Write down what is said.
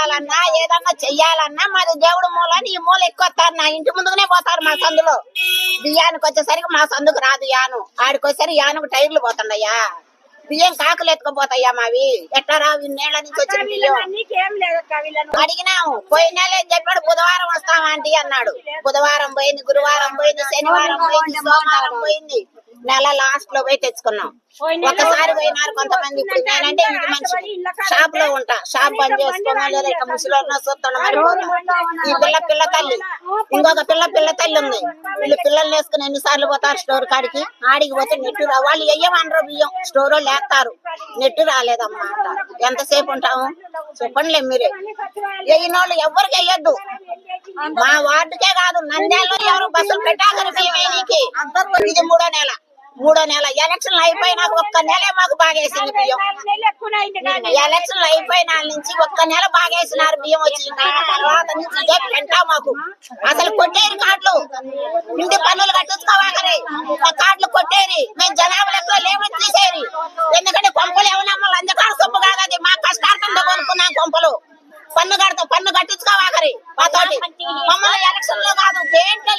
రావాలన్నా ఏదన్నా చెయ్యాలన్నా మాది దేవుడు మూల ఈ మూల ఎక్కువ వస్తారు నా ఇంటి ముందుగానే పోతారు మా సందులో. బియ్యానికి వచ్చేసరికి మా సందుకు రాదు యాను. ఆడికి వచ్చేసరికి యానుకు టైర్లు పోతుండయ్యా బియ్యం కాకులు ఎత్తుకుపోతాయ్యా మావి? ఎట్లా రావు ఇన్నేళ్ళ నుంచి వచ్చిన బియ్యం? అడిగినాము. పోయిన నెల ఏం చెప్పాడు? బుధవారం వస్తాం ఆంటీ అన్నాడు. బుధవారం పోయింది గురువారం పోయింది శనివారం పోయింది సోమవారం పోయింది. నెల లాస్ట్లో పోయి తెచ్చుకున్నాం. ఒక్కసారి పోయినారు కొంతమంది ఇప్పుడు. నేనంటే మనిషి షాప్లో ఉంటా షాప్ బంద్ చేసుకున్నా లేదా చూస్తున్నా మరి. ఈ పిల్ల పిల్ల తల్లి. ఇంకొక పిల్ల పిల్ల తల్లి ఉంది. వీళ్ళు పిల్లల్ని వేసుకుని ఎన్నిసార్లు పోతారు స్టోర్ కాడికి? ఆడికి పోతే నెట్టు వాళ్ళు వెయ్యమనరు బియ్యం. స్టోర్ వేస్తారు నెట్టు రాలేదమ్మా అంటారు ఎంతసేపు ఉంటాము చెప్పండిలే మీరే. వెయ్యిన వాళ్ళు ఎవరికి వెయ్యొద్దు మా వార్డుకే కాదు నంద్యాలలో ఎవరు బస్సులు పెట్టాకని ఇది మూడో నెల. మూడో నెల. ఎలక్షన్లు అయిపోయినాక ఒక్క నెలే మాకు బాగేసింది బియ్యం. ఎలక్షన్లు అయిపోయిన నుంచి ఒక్క నెల బాగేసినారు బియ్యం వచ్చి. ఆ తర్వాత నుంచి పెంట మాకు. అసలు కొట్టేరు కార్డులు ఇంటి పన్నులు కట్టించుకోవాలని ఆ కార్డులు కొట్టేరి మేము జనాభా లెక్కలో లేమని తీసేరి ఎందుకంటే కొంపలు ఏమన్నా మళ్ళీ అందుకాడ సొమ్ము కాదు అది. మా కష్టార్థంతో కొనుక్కున్నాం కొంపలు. పన్ను కడతాం. పన్ను కట్టించుకోవాకరి మాతోటి. మమ్మల్ని ఎలక్షన్లో కాదు. దేంట్లో